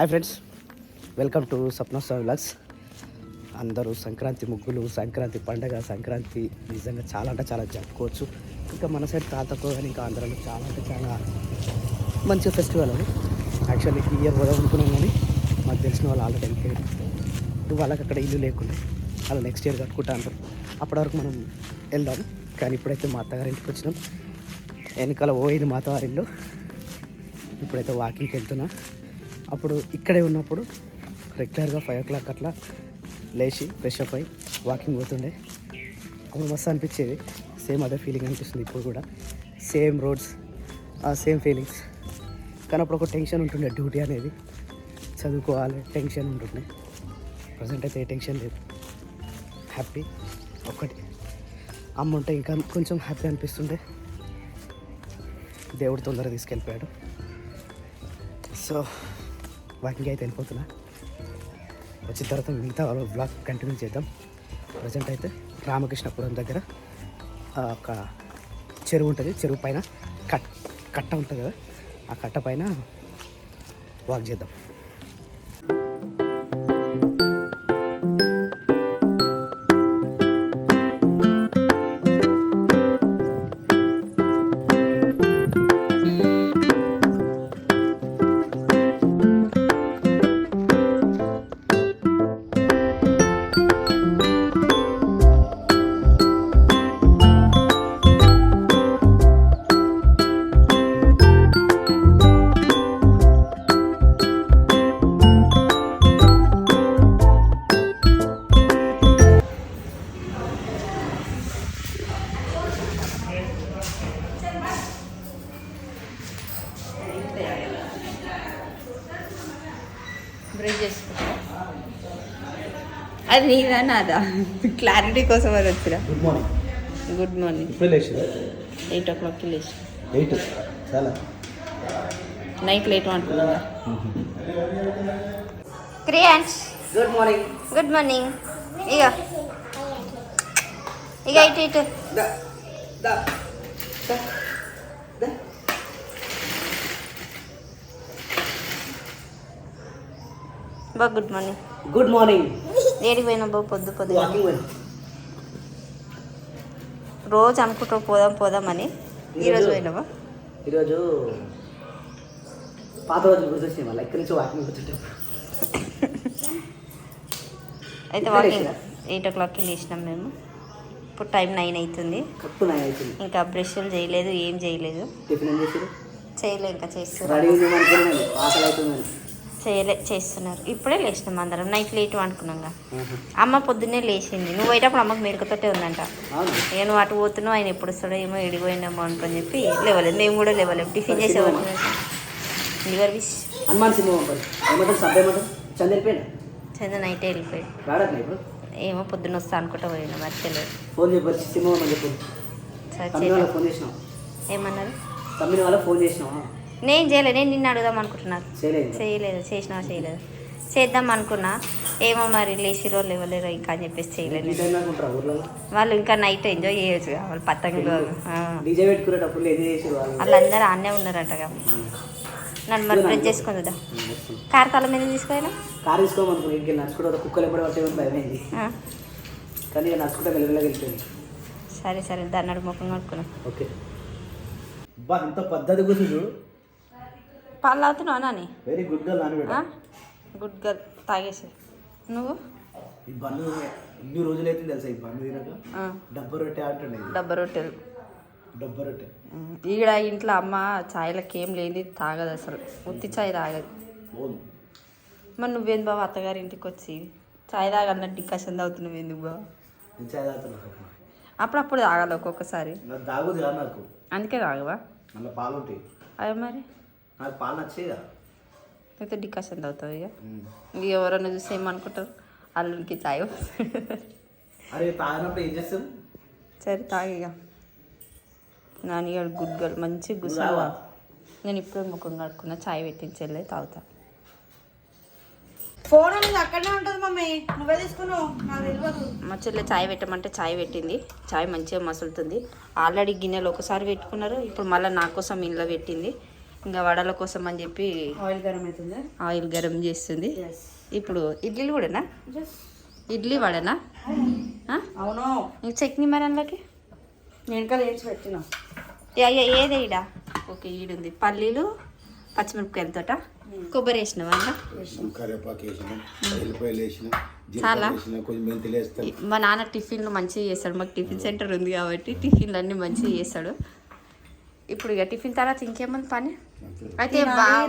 Hi friends welcome to Swapnotsava vlogs. అందరూ సంక్రాంతి ముగ్గులు సంక్రాంతి పండగ సంక్రాంతి నిజంగా చాలా అంటే చాలా జరుపుకోవచ్చు. ఇంకా మన సైడ్ తాతకో కానీ ఇంకా ఆంధ్రాలో చాలా అంటే చాలా మంచి ఫెస్టివల్ అది. యాక్చువల్లీ ఈ ఇయర్ పోదాం అనుకున్నాం కానీ మాకు తెలిసిన వాళ్ళు ఆల్రెడీ వెళ్ళిపోయారు వాళ్ళకి అక్కడ ఇల్లు లేకుండా వాళ్ళు నెక్స్ట్ ఇయర్ కట్టుకుంటా అంటారు. అప్పటి వరకు మనం వెళ్దాం కానీ ఇప్పుడైతే మా అత్తగారింటికి వచ్చినాం. వెనకాల పోయేది మా అత్తగారిల్లు ఇప్పుడైతే వాకింగ్కి వెళ్తున్నా. అప్పుడు ఇక్కడే ఉన్నప్పుడు రెగ్యులర్గా ఫైవ్ ఓ క్లాక్ అట్లా లేచి ఫ్రెష్ అప్ అయి వాకింగ్ పోతుండే. అప్పుడు మస్తు అనిపించేది. సేమ్ అదే ఫీలింగ్ అనిపిస్తుంది ఇప్పుడు కూడా. సేమ్ రోడ్స్ సేమ్ ఫీలింగ్స్ కానీ అప్పుడు ఒక టెన్షన్ ఉంటుండే డ్యూటీ అనేది. చదువుకోవాలి టెన్షన్ ఉంటుండే. ప్రజెంట్ అయితే ఏ టెన్షన్ లేదు. హ్యాపీ ఒక్కటి. అమ్మ ఉంటే ఇంకా కొంచెం హ్యాపీ అనిపిస్తుండే. దేవుడు తొందరగా తీసుకెళ్ళిపోయాడు. సో వాకింగ్ అయితే వెళ్ళిపోతున్నా. వచ్చిన తర్వాత మిగతా బ్లాగ్ కంటిన్యూ చేద్దాం. ప్రజెంట్ అయితే రామకృష్ణపురం దగ్గర ఆ, ఒక చెరువు ఉంటుంది. చెరువు పైన కట్ కట్ట ఉంటుంది కదా ఆ కట్ట పైన వాక్ చేద్దాం. అది నీదా నాదా? క్లారిటీ కోసం అని వచ్చిరా గుడ్ మార్నింగ్ గుడ్ మార్నింగ్ ఇప్పుడు లేచి ఎయిట్ ఓ క్లాక్కి లేచి. ఎయిట్ చాలా. నైట్ లేట్ అంటున్నా క్రియాన్స్ గుడ్ మార్నింగ్ గుడ్ మార్నింగ్ ఇక ఇక ఇటు ఇటు. గుడ్ మార్నింగ్ గుడ్ మార్నింగ్ ఏడికి పోయినా బా పొద్దు పొద్దు రోజు అనుకుంటావు పోదాం పోదామని ఈరోజు? పోయినావా? ఈరోజు పాత రోజులు గుర్తొచ్చినాయి? మళ్ళీ ఇక్కడి నుంచి వాకింగ్ కూర్చుంటాం అయితే వాకింగ్? ఎయిట్ ఓ క్లాక్కి లేచినాం మేము. ఇప్పుడు టైం నైన్ అవుతుంది ఇంకా బ్రష్లు చేయలేదు ఏం చేయలేదు. టిఫిన్ ఏం చేసారు చేయలే ఇంకా చేస్తున్నారు. చేయలే చేస్తున్నారు. ఇప్పుడే లేచినాం అందరం. నైట్ లేట్ అనుకున్నాం కదా. ఆహా. అమ్మ పొద్దున్నే లేచింది. నువ్వు పోయేటప్పుడు అమ్మకి మెరుకుతోటే ఉందంట. నువ్వు అటు పోతున్నావు ఆయన ఎప్పుడు వస్తాడో ఏమో ఎడిపోయినామో అనుకొని చెప్పి లేవలేదు. మేము కూడా లేవలేము టిఫిన్ చేసేవాళ్ళం. లివర్ విష్. వెళ్ళిపోయాడు? నైటే వెళ్ళిపోయి రాడట్లే ఇప్పుడు? ఏమో పొద్దున్న వస్తా అనుకుంటా పోయినా మరి తెలియదు. ఫోన్ ఏమన్నారు? ఫోన్ చేసినావా? నేను చేయలేదు నేను నిన్ను అడుగుదాం అనుకుంటున్నాను. చేయలేదు. చేసినా చేయలేదు. చేద్దాం అనుకున్నా. ఏమో మరి లేచిరో లేవలేరో ఇంకా అని చెప్పేసి చేయలేదు వాళ్ళు ఇంకా నైట్ ఎంజాయ్ చేయొచ్చు వాళ్ళు పతంగులు వాళ్ళందరూ ఆన్నే ఉన్నారంటగా. నన్ను మరి బ్రెడ్ చేసుకొని చూద్దాం కార్ తల మీద తీసుకుపోయినా? కారు తీసుకోమనుకో ఇంటికి నడుచుకుంటే ఒక కుక్కలు ఎప్పుడు పట్టే భయమైంది కానీ ఇక నడుచుకుంటే మెల్లగా వెళ్ళిపోయింది సరే సరే దాన్ని ముఖం కడుక్కున్నాం ఓకే. బా ఇంత పద్ధతి కూర్చుండు పాలు తాగుతున్నావు నాని? వెరీ గుడ్గా నానబెట్ట గుడ్ గర్ల్ తాగేసి. నువ్వు? ఈ బన్ను ఇన్ని రోజులైతే తెలుసా ఈ బన్ను తినక? డబ్బ రొట్టె ఇది. డబ్బా రొట్టెలు. డబ్బ రొట్టె. ఈడ ఇంట్లో అమ్మ ఛాయలకి ఏం లేనిది తాగదు అసలు. ఉత్తి ఛాయ్ తాగదు. మరి నువ్వేంది బాబు అత్తగారి ఇంటికి వచ్చి? ఛాయ్ తాగన్నట్టు డికాషన్ తాగుతున్నావు ఎందుకు బాబు చాయ్ తాగుతున్నా. అప్పుడప్పుడు తాగాలి ఒక్కొక్కసారి. తాగుది నాకు. అందుకే తాగవా? పాలు ఉంటాయి. అవి మరి. నాకు పాలు నచ్చేదా అయితే డికాషన్ తాగుతావు ఇక. ఇంక ఎవరైనా చూసి ఏమనుకుంటారు? అల్లుడికి ఛాయ్ అరే తాగినప్పుడు ఏం చేస్తాం సరే తాగిక నాని గుడ్ గర్ల్ మంచి గుసా తాగవా? నేను ఇప్పుడే ముఖం కడుక్కున్నా ఛాయ్ పెట్టించెళ్ళే తాగుతా. ఫోన్ అనేది అక్కడనే ఉంటుంది మమ్మీ. నువ్వే తీసుకున్నావు నాకు తెలియదు మా చెల్లె చాయ్ పెట్టమంటే చాయ్ పెట్టింది. చాయ్ మంచిగా మసులుతుంది. ఆల్రెడీ గిన్నెలు ఒకసారి పెట్టుకున్నారు ఇప్పుడు మళ్ళీ నా కోసం ఇంట్లో పెట్టింది. ఇంకా వడల కోసం అని చెప్పి ఆయిల్ గరం అవుతుంది ఆయిల్ గరం చేస్తుంది. ఇప్పుడు ఇడ్లీలు కూడానా? ఇడ్లీ వడనా? అవును. ఇంక చట్నీ మరి అందులోకి? నేను కదా వేసి పెట్టిన. యా- యా- ఏదే ఈడ? ఓకే ఈడుంది. పల్లీలు పచ్చిమిరపకాయలతోట కొబ్బరి వేసినావా వేసిన. చాలా? మా నాన్న టిఫిన్లు మంచిగా చేస్తాడు. మాకు టిఫిన్ సెంటర్ ఉంది కాబట్టి టిఫిన్లు అన్నీ మంచిగా చేస్తాడు. ఇప్పుడు ఇక టిఫిన్ తర్వాత ఇంకేముంది పని? అయితే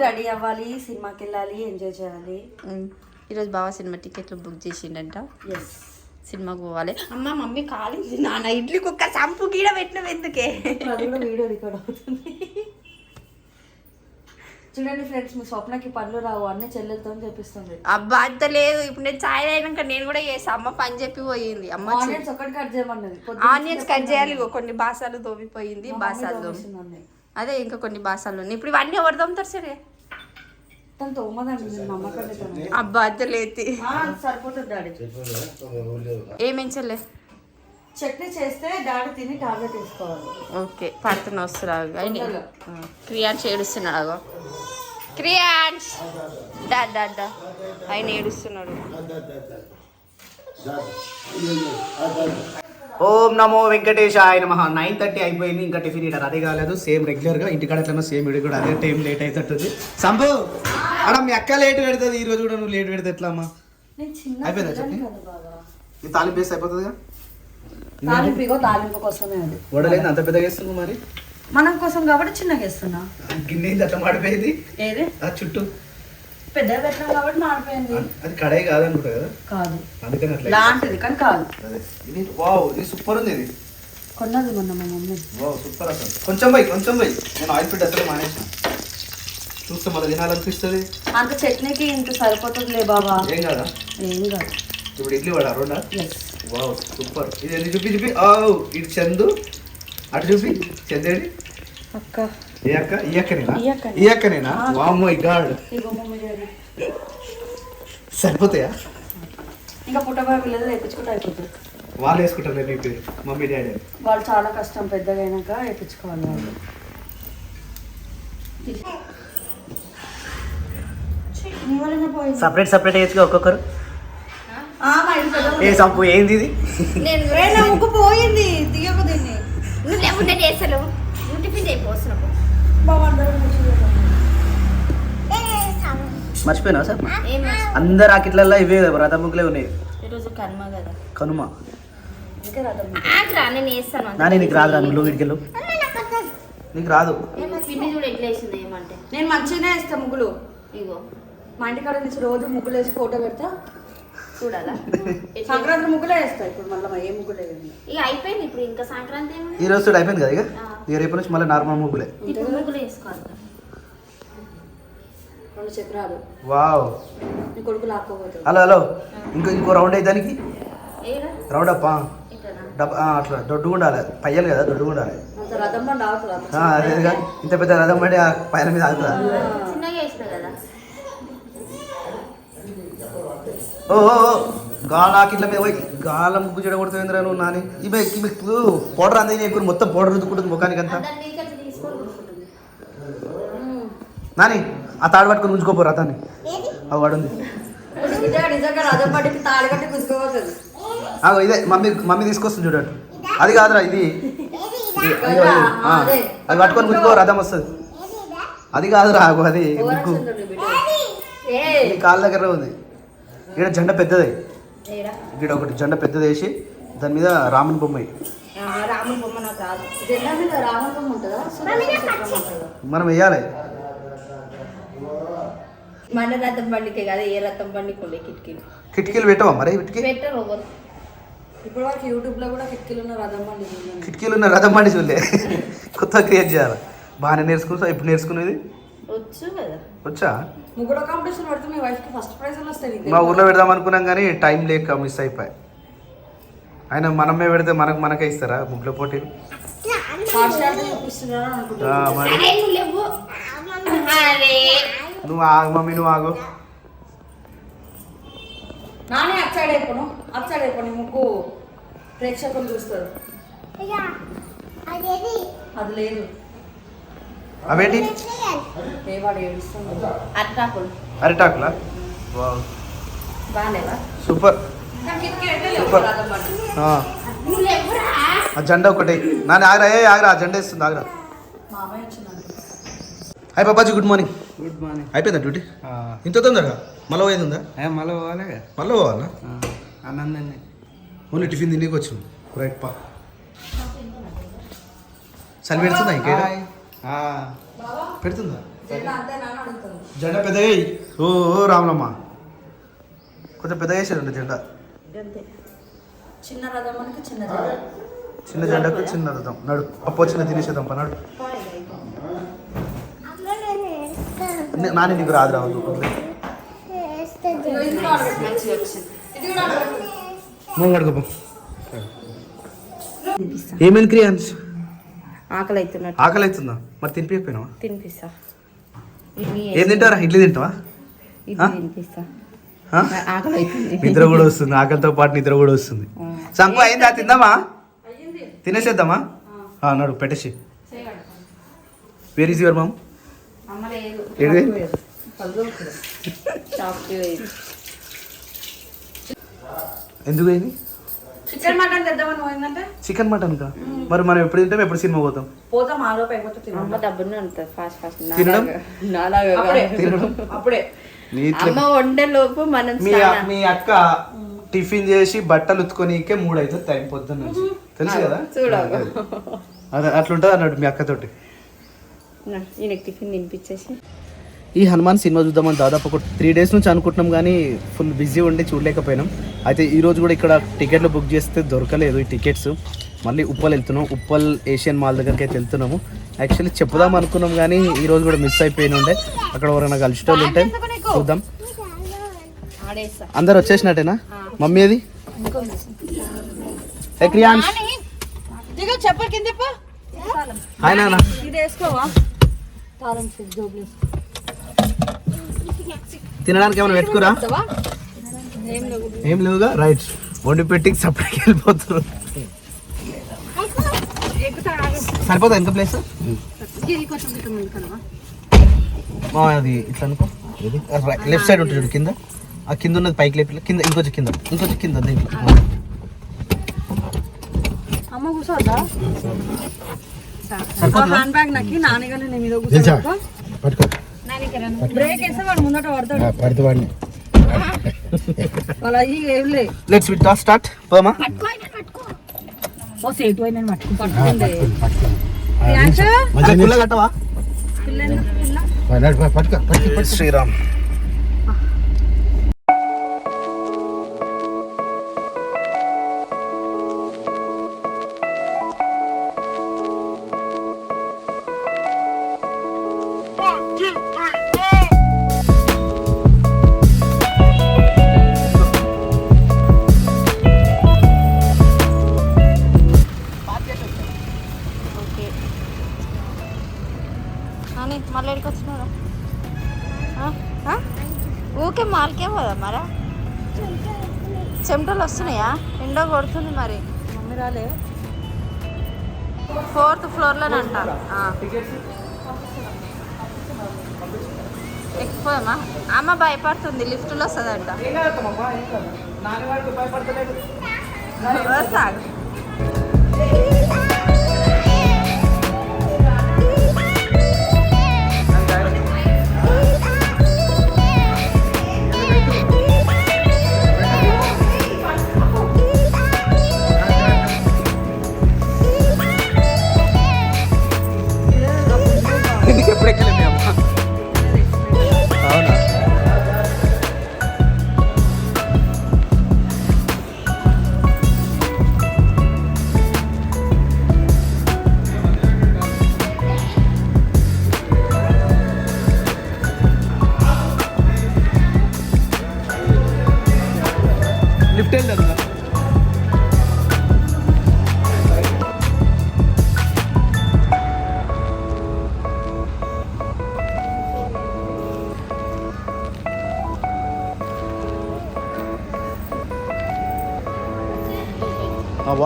రెడీ అవ్వాలి సినిమాకి వెళ్ళాలి ఎంజాయ్ చేయాలి. ఈరోజు బావ సినిమా టికెట్లు బుక్ చేసిండంట. ఎస్ సినిమాకు పోవాలి. అమ్మ మమ్మీ కాలింది నాన్న ఇడ్లీకి ఒక్క చంపు గీడ పెట్టినవి ఎందుకే? వీడియో రికార్డ్ అవుతుంది. చూడండి ఫ్రెండ్స్ మీ స్వప్నకి పనులు రావు అన్ని చెల్లెలతో చేపిస్తుంది. అబ్బా అంత లేదు. ఇప్పుడు నేను చాయ్ అయినాక నేను కూడా చేసా అమ్మ పని చెప్పి పోయింది. అమ్మ ఆనియన్స్ ఒక్కటి కట్ చేయమన్నది. ఆనియన్స్ కట్ చేయాలి. కొన్ని బాసాలు తోమిపోయింది బాసాలు. అదే ఇంకా కొన్ని బాసాలు ఉన్నాయి. ఇప్పుడు ఇవన్నీ ఎవరు తోముతారు సరే? తను తోమదండి. అబ్బా అంత లేదు. ఆ, సరిపోతుంది డాడీ. ఏమేంచలే చట్నీ చేస్తే డాడీ తిని టాబ్లెట్ వేసుకోవాలి. ఓకే పడుతున్న వస్తున్నారు తొందరగా. క్రియాన్స్ ఏడుస్తున్నాడు అగో. క్రియాన్స్ డా డా డా ఆయన ఏడుస్తున్నాడు. ఓం నమో వెంకటేశాయ నమ. నైన్ థర్టీ అయిపోయింది ఇంకా టిఫిన్ ఇటర్ అదే కాలేదు. సేమ్ రెగ్యులర్గా ఇంటికాడ ఎట్లనో సేమ్ ఇడి కూడా అదే టైం లేట్ అవుతుంటుంది సంభు అక్కడ మీ అక్క లేట్ పెడుతుంది ఈ రోజు కూడా నువ్వు లేట్ పెడితే ఎట్లా అమ్మా నేను చిన్న అయిపోయిందా బాబా. ఈ తాలింపు వేస్తే అయిపోతుందిగా? తాలింపు ఇగో తాలింపు కోసమే అది. వడలేదు? అంత పెద్దగా మరి? మనం కోసం కాబట్టి చిన్నగా వేస్తున్నా. గిన్నె ఏంది? అట్లా మాడిపోయింది? ఏది? ఆ చుట్టూ. పెద్దగా పెట్టినాం కాబట్టి మాడిపోయింది. అది కడాయి కాదనుకుంటా కదా? కాదు. అందుకని అట్లా లాంటిది కానీ కాదు. ఇది వావ్ ఇది సూపర్ ఉంది ఇది. కొన్నది మొన్న మా మమ్మీ. వావ్ సూపర్ అసలు. కొంచెం పోయి కొంచెం పోయి. నేను ఆయిల్ ఫిట్ అసలు మానేసిన. చూస్తే మళ్ళీ తినాలనిపిస్తుంది. అంత చట్నీకి ఇంత సరిపోతుందిలే బాబా. ఏం కాదా? ఏం కాదు. ఇప్పుడు ఇడ్లీ వడ రెండా ఎస్ వావ్ సూపర్ ఇది ఎన్ని చూపి చూపి. ఓ ఇటు చందు. అటు చూపి. చందేడి అక్క. ఏ అక్క ఈ అక్కనేనా? ఈ అక్కనే. ఈ అక్కనేనా? వామ్ మై గాడ్ సరిపోతాయా? ఇంకా పుట్టబోయే పిల్లలు వేయించుకుంటే అయిపోతుంది. వాళ్ళు వేసుకుంటారు నీ పేరు మమ్మీ డాడీ వాళ్ళు చాలా కష్టం పెద్దగా అయినాక వేయించుకోవాలి వాళ్ళు. సపరేట్ సపరేట్ వేయచ్చుగా ఒక్కొక్కరు. ఏ సంపు ఏంది ఇది? నేను నా ముక్కు పోయింది. తీయకు దీన్ని. నువ్వు లేకుండా చేస్తాను. నువ్వు టిఫిన్ చేయకపోతున్నావు. మర్చిపోయినా సార్? ఏం అందరు ఆకిట్లలో ఇవే రథ ముగ్గులే ఉన్నాయి. ఈరోజు కనుమ కదా. కనుమ. నాని నీకు రాదు రా నువ్వు వీడికెళ్ళు నీకు రాదు. ఏమో పిన్ని చూడు ఎట్లా వేసింది ఏమంటే. నేను మంచిగానే వేస్తా ముగ్గులు. ఇగో. మా ఇంటికాడ నుంచి రోజు ముగ్గులు వేసి ఫోటో పెడతా. చూడాలా? సంక్రాంతి ముగ్గులే వేస్తా ఇప్పుడు మళ్ళీ ఏ ముగ్గులు ఇక అయిపోయింది ఇప్పుడు ఇంకా సంక్రాంతి ఈ రోజు అయిపోయింది కదా ఇక? ఇక రేపు నుంచి మళ్ళీ నార్మల్ ముగ్గులే. ఇప్పుడు ముగ్గులు వేసుకోవాలి. రెండు చక్రాలు. వావ్. నీ కొడుకు లాక్కోపోతాడు హలో హలో. ఇంకో ఇంకో రౌండ్ అయితే దానికి? ఏరా? రౌండ్ అప్ ఇట్లా డబ్ ఆ, అట్లా దొడ్డుగా ఉండాలి పయ్యాలి కదా దొడ్డుగా ఉండాలి అదేగా ఇంత పెద్ద రథం పడి ఆ పైన మీద ఆగుతుందా చిన్నగా వేసిన కదా ఓ గాలాకి ఇట్లా మీద పోయి గాల ముగ్గు చెడగొడుతుందిరా నువ్వు నాని? ఇవి ఇవి పౌడర్ అందే ఎక్కువ మొత్తం పౌడర్ రుద్దుకుంటుంది ముఖానికి అంతా నాని ఆ తాడు పట్టుకొని ఉంచుకోపో రథాన్ని ఆ వాడుంది. ఆగో ఇదే మమ్మీ మమ్మీ తీసుకొస్తుంది చూడండి అది కాదురా ఇది. అది. పట్టుకొని గుంజుకో రథం వస్తుంది. అది కాదురా అది ముగ్గు. కాళ్ళ దగ్గర ఉంది. ఇక్కడ జెండా పెద్దది. ఏరా ఇక్కడ ఒకటి జెండా పెద్దది వేసి దాని మీద రాముని బొమ్మ. రాముని బొమ్మ నాకు రాదు. జెండా మీద రామకం ఉంటుందా? మనం వేయాలి. మన రథం బండికే కదా ఏ రథం బండికి ఉండే కిటికీలు. కిటికీలు పెట్టవా మరి కిటికీ? పెట్టరు ఇప్పుడు వరకు యూట్యూబ్లో కూడా కిటికీలు ఉన్న రథం బండి. కిటికీలు ఉన్న రథం బండి చూడలే. కొత్త క్రియేట్ చేయాలి. బాగానే నేర్చుకుంటా ఇప్పుడు నేర్చుకునేది వచ్చు కదా. వచ్చా? ముగ్గురు కాంపిటీషన్ పెడితే మీ వైఫ్కి ఫస్ట్ ప్రైజ్ వస్తాయి నీకు. మా ఊర్లో పెడదాం అనుకున్నాం కానీ టైం లేక మిస్ అయిపోయి ఆయన మనమే పెడితే మనకు మనకే ఇస్తారా ముగ్గుల పోటీలు నువ్వు ఆగు మమ్మీ నువ్వు ఆగు. నానే అచ్చాడు అయిపోను. అచ్చాడు అయిపోను. ముగ్గు ప్రేక్షకులు చూస్తారు. అది లేదు. అవేంటి? అరిటాకులా. సూపర్. సూపర్. ఆ. ఆ జెండా ఒకటి నాన్న ఆగరా ఏ ఆగరా జెండా ఇస్తుంది ఆగరా. హాయ్ పాపాజీ గుడ్ మార్నింగ్. Good morning. అయిపోయిందా డ్యూటీ? ఇంత తొందరగా? మళ్ళీ పోయింది ఉందా? మళ్ళీ పోవాలి మళ్ళీ పోవాలా? అన్నందండి ఓన్లీ టిఫిన్ తినేకి వచ్చింది రైట్ పా చలి పెడుతుందా ఇంకే పెడుతుందా? జెండా పెద్దగా. ఓ ఓ రాములమ్మ. కొంచెం పెద్దగా వేసారండి జెండా. చిన్న మనకి చిన్న చిన్న జెండాకు చిన్న రథం. నడు. పప్పు వచ్చిన తినేసేద్దాం పా నడు. నాని నీకు రాదు రావద్దు. కడుకోపో ఏమైంది క్రియాన్స్? ఆకలి అవుతున్నట్టు ఆకలి అవుతుందా మరి తినిపించకపోయినావా తినిపిస్తా. ఏం తింటారా? ఇడ్లీ తింటావా? ఇడ్లీ తినిపిస్తా. నిద్ర కూడా వస్తుంది. ఆకలితో పాటు నిద్ర కూడా వస్తుంది. సంకు అయిందా? తిందామా? తినేసేద్దామా? ఆ, నడు పెట్టేసి. వేర్ ఈజ్ యువర్ మామ్ ఎందుకు అయింది చికెన్ మటన్ తెద్దామని పోయిందంటే? చికెన్ మటన్ కా? మరి మనం ఎప్పుడు తింటాం ఎప్పుడు సినిమా పోతాం? పోతాం అమ్మ డబ్బునే ఉంటుంది ఫాస్ట్ ఫాస్ట్ తినడం? నాలాగా అప్పుడే తినడం? అప్పుడే. అమ్మ వండే లోపు మనం మీ అక్క టిఫిన్ చేసి బట్టలు ఉత్తుకోనీకే మూడు అవుతుంది టైం పొద్దున్న నుంచి. తెలుసు కదా? అట్లుంటుంది అన్నట్టు మీ అక్కతోటి. నా- ఈయనకి టిఫిన్ తినిపించేసి. ఈ హనుమాన్ సినిమా చూద్దామని దాదాపు ఒక త్రీ డేస్ నుంచి అనుకుంటున్నాం కానీ ఫుల్ బిజీ ఉండి చూడలేకపోయినాం. అయితే ఈ రోజు కూడా ఇక్కడ టికెట్లు బుక్ చేస్తే దొరకలేదు ఈ టికెట్స్. మళ్ళీ ఉప్పల్ వెళ్తున్నాం. ఉప్పల్ ఏషియన్ మాల్ దగ్గరికి అయితే వెళ్తున్నాము. యాక్చువల్లీ చెప్పుదాం అనుకున్నాం కానీ ఈ రోజు కూడా మిస్ అయిపోయిన ఉండే అక్కడ ఎవరైనా కలిసేటోళ్ళు ఉంటే చూద్దాం. అందరు వచ్చేసినట్టేనా? మమ్మీ అది చెప్పు హాయ్ నాన్న. తినడానికి ఏమైనా పెట్టుకురా? ఏం లేవుగా? రైట్. వండి పెట్టి సపరేట్కి వెళ్ళిపోతారు. సరిపోతా ఎంత ప్లేస్? అది ఇట్లా అనుకో. లెఫ్ట్ సైడ్ ఉంటుంది చూడు కింద. ఆ కింద ఉన్నది పైకి లేపి కింద ఇంకొంచెం కింద. ఇంకొంచెం కింద దీంట్లో అమ్మ కూర్చోద్దా సరిపోతుందా? హ్యాండ్ బ్యాగ్ నక్కి నాన్నగానే నేను మీద కూర్చో పట్టుకో. పడతాడు లెట్స్ విత్ స్టార్ట్ పోమా? ఓ మరా చెమటలు వస్తున్నాయా? ఎండో కొడుతుంది మరి. మమ్మీ రాలే. ఫోర్త్ ఫ్లోర్లోనంట ఎక్కిపోదామా అమ్మ భయపడుతుంది లిఫ్ట్లో వస్తుందంట.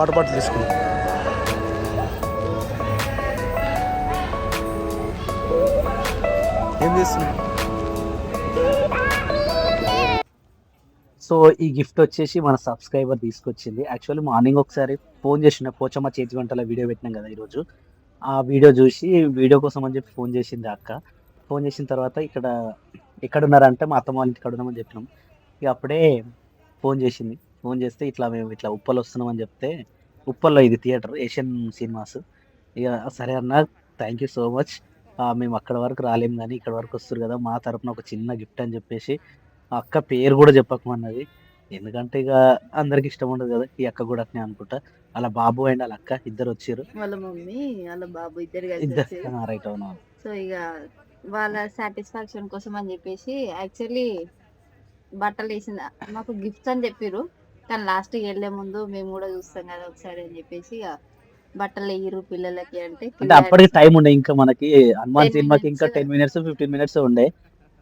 వాటర్ బాటిల్ తీసుకున్నాం చూస్తున్నాడు సో ఈ గిఫ్ట్ వచ్చేసి మన సబ్స్క్రైబర్ తీసుకొచ్చింది. యాక్చువల్లీ మార్నింగ్ ఒకసారి ఫోన్ చేసిన పోచమ్మ చేతి వంటల వీడియో పెట్టినాం కదా ఈరోజు. ఆ వీడియో చూసి వీడియో కోసం అని చెప్పి ఫోన్ చేసింది అక్క. ఫోన్ చేసిన తర్వాత ఇక్కడ ఎక్కడున్నారంటే మా అత్తమ్మ వాళ్ళ ఇంటికి ఉన్నామని చెప్పినాం. ఇక అప్పుడే ఫోన్ చేసింది. ఫోన్ చేస్తే ఇట్లా మేము ఇట్లా ఉప్పలు వస్తున్నామని చెప్తే ఉప్పల్లో ఇది థియేటర్ ఏషియన్ సినిమాస్. ఇక సరే అన్న థ్యాంక్ యూ సో మచ్ మేము అక్కడ వరకు రాలేం కానీ ఇక్కడ వరకు వస్తారు కదా మా తరపున ఒక చిన్న గిఫ్ట్ అని చెప్పేసి అక్క పేరు కూడా చెప్పకమన్నది. ఎందుకంటే ఇక అందరికి ఇష్టం ఉండదు కదా ఈ అక్క కూడా అట్నే అనుకుంటా. అలా బాబు అండ్ వాళ్ళ అక్క ఇద్దరు వచ్చారు. వాళ్ళ మమ్మీ వాళ్ళ బాబు ఇద్దరు ఇద్దరు. రైట్ అవును. సో ఇక వాళ్ళ సాటిస్ఫాక్షన్ కోసం అని చెప్పేసి యాక్చువల్లీ బట్టలు వేసిన మాకు గిఫ్ట్స్ అని చెప్పిర్రు. కానీ లాస్ట్ వెళ్ళే ముందు మేము కూడా చూస్తాం కదా ఒకసారి అని చెప్పేసి ఇక బట్టలు వేయరు పిల్లలకి అంటే అంటే అప్పటికి టైం ఉండే ఇంకా మనకి హనుమాన్ 10 సినిమాకి ఇంకా. టెన్ మినిట్స్ ఫిఫ్టీన్ మినిట్స్ ఉండే.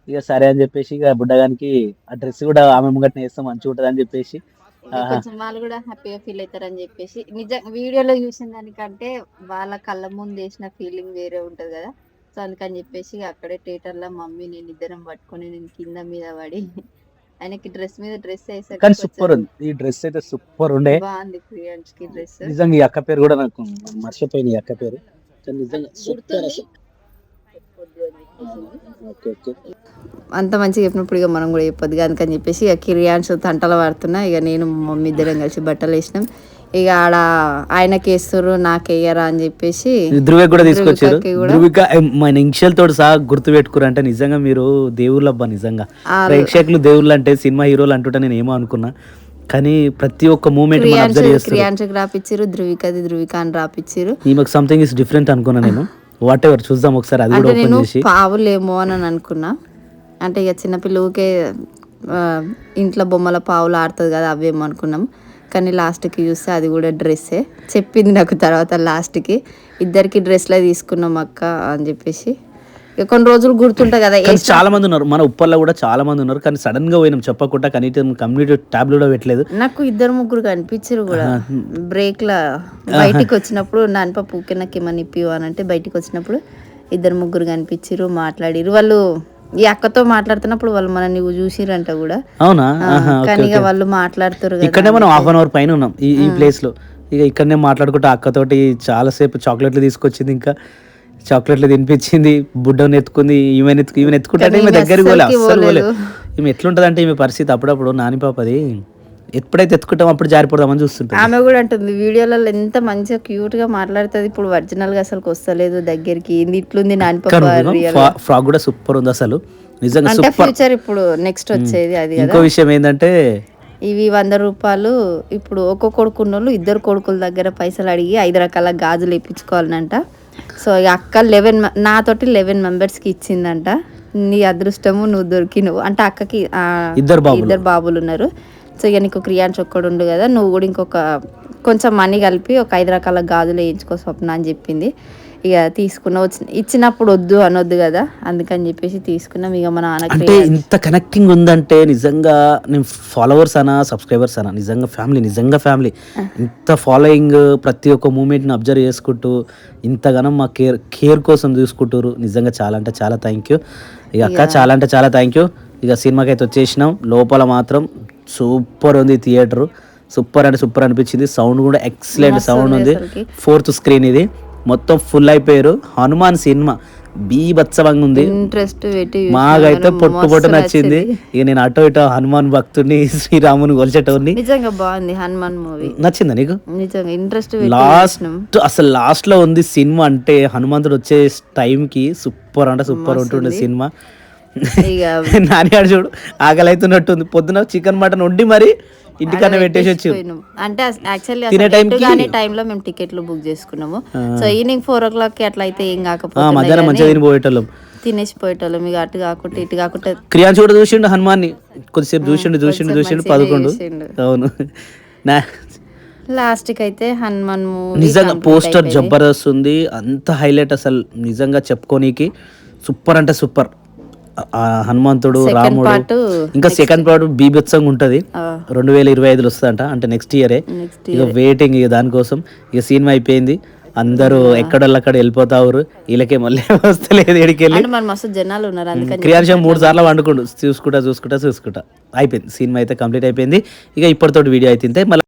ఇక సరే అని చెప్పేసి ఇక బుడ్డగానికి ఆ డ్రెస్ కూడా ఆమె ముంగట్న వేస్తే మంచిగా ఉంటుంది అని చెప్పేసి. కొంచెం వాళ్ళు కూడా హ్యాపీగా ఫీల్ అవుతారని చెప్పేసి. నిజం వీడియోలో చూసిన దానికంటే వాళ్ళ కళ్ళ ముందు వేసిన ఫీలింగ్ వేరే ఉంటది కదా. సో అందుకని చెప్పేసి అక్కడే థియేటర్లో మమ్మీ నేను ఇద్దరం పట్టుకొని నేను కింద మీద పడి ఆయనకి డ్రెస్ మీద డ్రెస్ వేసాక కానీ సూపర్ ఉంది. ఈ డ్రెస్ అయితే సూపర్ ఉండే. బాగుంది ప్రియాంష్కి డ్రెస్. నిజంగా ఈ అక్క పేరు కూడా నాకు మర్చిపోయింది ఈ అక్క పేరు. నిజంగా సూపర్ అంత మంచిగా చెప్పినప్పుడు ఇక మనం కూడా చెప్పొద్దు. అందుకని చెప్పేసి ఇక కిరియాన్స్ తంటలు పడుతున్నా ఇక నేను మమ్మీ ఇద్దరం కలిసి బట్టలు వేసినాం. ఇక ఆడ ఆయనకి వేస్తారు నాకు వేయరా అని చెప్పేసి ధృవిక కూడా తీసుకొచ్చారు. ధృవిక మన ఇనిషియల్ తోటి సహా గుర్తు పెట్టుకురు అంటే నిజంగా మీరు దేవుళ్ళు అబ్బా నిజంగా ప్రేక్షకులు దేవుళ్ళు అంటే సినిమా హీరోలు అంటుంటే నేను ఏమో అనుకున్నా కానీ ప్రతి ఒక్క మూమెంట్ క్రియాన్స్కి రాపిచ్చిరు ధృవికది ధృవిక అని రాపిచ్చిరు ఈమెకు సంథింగ్ ఇస్ డిఫరెంట్ అనుకున్నా నేను. వాట్ ఎవర్ చూద్దాం ఒకసారి అది కూడా ఓపెన్ చేసి. పావులేమో అని అనుకున్నా. అంటే ఇక చిన్నపిల్ల ఊకే ఆ, ఇంట్లో బొమ్మల పావులు ఆడుతుంది కదా అవేమో అనుకున్నాం. కానీ లాస్ట్కి చూస్తే అది కూడా డ్రెస్సే. చెప్పింది నాకు తర్వాత లాస్ట్కి ఇద్దరికి డ్రెస్లే తీసుకున్నాం అక్క అని చెప్పేసి. కొన్ని రోజులు గుర్తుంటుంది కదా చాలా మంది ఉన్నారు. మన ఉప్పల్లో కూడా చాలా మంది ఉన్నారు. కానీ సడన్గా పోయినాం. చెప్పకుండా కనీసం కమ్యూనిటీ ట్యాబ్ కూడా పెట్టలేదు. నాకు ఇద్దరు ముగ్గురు కనిపించారు కూడా. బ్రేక్ లా బయటికి వచ్చినప్పుడు నాన్న పాప ఊకే నాకు ఏమని ఇప్పివు అని అంటే బయటికి వచ్చినప్పుడు ఇద్దరు ముగ్గురు కనిపించారు మాట్లాడిరు. వాళ్ళు ఈ అక్కతో మాట్లాడుతున్నప్పుడు వాళ్ళు మనల్ని చూసిరంట కూడా. అవునా? కానీ ఇక. వాళ్ళు మాట్లాడుతారు ఇక్కడనే మనం హాఫ్ అన్ అవర్ పైన ఉన్నాం. ఈ ఈ ప్లేస్లో. ఇక ఇక్కడనే మాట్లాడుకుంటూ అక్కతోటి చాలాసేపు చాక్లెట్లు తీసుకొచ్చింది ఇంకా. చాక్లెట్లు తినిపించింది బుడ్డని ఎత్తుకుంది ఈమె ఈమె ఎత్తుకుంటే ఈమె దగ్గరికి పోలే అస్సలు పోలే. ఈమె ఎట్లుంటది అంటే ఈమె పరిస్థితి అప్పుడప్పుడు నాని పాపది. ఎప్పుడైతే ఎత్తుకుంటాం అప్పుడు జారిపోదామని చూస్తుంటాం ఆమె కూడా అంటుంది వీడియోలలో ఎంత మంచిగా క్యూట్గా మాట్లాడుతుంది. ఇప్పుడు ఒరిజినల్గా అసలు వస్తలేదు దగ్గరికి. ఇట్లుంది నాని ఫ్రాక్ కూడా సూపర్ ఉంది అసలు. నిజంగా అంటే ఫ్యూచర్ ఇప్పుడు నెక్స్ట్ వచ్చేది అది ఇంకో విషయం ఏంటంటే ఇవి వంద రూపాయలు. ఇప్పుడు ఒక్కో కొడుకున్న వాళ్ళు ఇద్దరు కొడుకుల దగ్గర పైసలు అడిగి ఐదు రకాల గాజులు ఇప్పించుకోవాలంట సో అక్క లెవెన్ నాతోటి లెవెన్ మెంబర్స్కి ఇచ్చిందంట. నీ అదృష్టము నువ్వు దొరికినవు. అంటే అక్కకి. ఇద్దరు బాబులు ఉన్నారు. సో ఇక నీకు క్రియాన్స్ ఒక్కడు ఉండు కదా నువ్వు కూడా ఇంకొక కొంచెం మనీ కలిపి ఒక ఐదు రకాల గాజులు వేయించుకో స్వప్న అని చెప్పింది. ఇక తీసుకున్న ఇచ్చినప్పుడు వద్దు అనొద్దు కదా అందుకని చెప్పేసి తీసుకున్నాం. ఇక మన నాన్న అంటే ఇంత కనెక్టింగ్ ఉందంటే నిజంగా నేను ఫాలోవర్స్ అనా సబ్స్క్రైబర్స్ అనా నిజంగా ఫ్యామిలీ నిజంగా ఫ్యామిలీ ఇంత ఫాలోయింగ్ ప్రతి ఒక్క మూమెంట్ని అబ్జర్వ్ చేసుకుంటూ ఇంతగానం మా కేర్ కేర్ కోసం చూసుకుంటారు. నిజంగా చాలా అంటే చాలా థ్యాంక్ యూ ఇక అక్క చాలా అంటే చాలా థ్యాంక్ యూ ఇక సినిమాకి అయితే వచ్చేసినాం. లోపల మాత్రం సూపర్ ఉంది థియేటర్. సూపర్ అంటే సూపర్ అనిపించింది. సౌండ్ కూడా ఎక్సలెంట్ సౌండ్ ఉంది. ఫోర్త్ స్క్రీన్ ఇది. మొత్తం ఫుల్ అయిపోయారు. హనుమాన్ సినిమా. బీభత్సవంగా ఉంది. మాకైతే. పొట్టు పొట్టు నచ్చింది. ఇక నేను అటో ఇటో హనుమాన్ భక్తుడిని శ్రీరాముని కొలిచేటోని నిజంగా బాగుంది హనుమాన్ మూవీ. నచ్చిందా నీకు? నిజంగా ఇంట్రెస్ట్ లాస్ట్ అసలు లాస్ట్లో ఉంది సినిమా అంటే హనుమంతుడు వచ్చే టైం కి సూపర్ అంటే సూపర్ ఉంటుండే సినిమా. నానిగాడు చూడు ఆకలి అవుతున్నట్టుంది పొద్దున చికెన్ మటన్ వండి మరి ఇంటికన్నా పెట్టేసి వచ్చి. అంటే యాక్చువల్లీ తినే కానీ టైంలో మేము టికెట్లు బుక్ చేసుకున్నాము. సో ఈవినింగ్ ఫోర్ ఓ క్లాక్కి అట్లా అయితే ఏం కాకపోతే మధ్యాహ్నం మంచిగా తిని పోయేటోళ్ళం తినేసి పోయేటోళ్ళం. ఇక అటు కాకుండా ఇటు కాకుండా క్రియాన్స్ కూడా చూసిండు హనుమాన్ని. కొద్దిసేపు చూసిండు చూసిండు చూసిండు పదకొండు. అవును. నా లాస్ట్కి అయితే హనుమాన్ నిజంగా పోస్టర్ జబర్దస్త్ ఉంది. అంత హైలైట్ అసలు నిజంగా చెప్పుకోనీకి. సూపర్ అంటే సూపర్. హనుమంతుడు రాముడు ఇంకా సెకండ్ పార్ట్ బీభత్సంగా ఉంటది. రెండు వేల ఇరవై ఐదులో వస్తుందంట అంటే నెక్స్ట్ ఇయరే ఇక వెయిటింగ్ ఇక దానికోసం ఇక సినిమా అయిపోయింది. అందరూ ఎక్కడోళ్ళక్కడ వెళ్ళిపోతారు వీళ్ళకే మళ్ళీ వస్తలేదు ఎడికెళ్ళి అంటే మరి మస్తు జనాలు ఉన్నారు అందుకని క్రియాశం మూడు సార్లు వండుకుండు చూసుకుంటా చూసుకుంటా చూసుకుంటా. అయిపోయింది సినిమా అయితే కంప్లీట్ అయిపోయింది. ఇక ఇప్పటితోటి వీడియో అయితే మళ్ళీ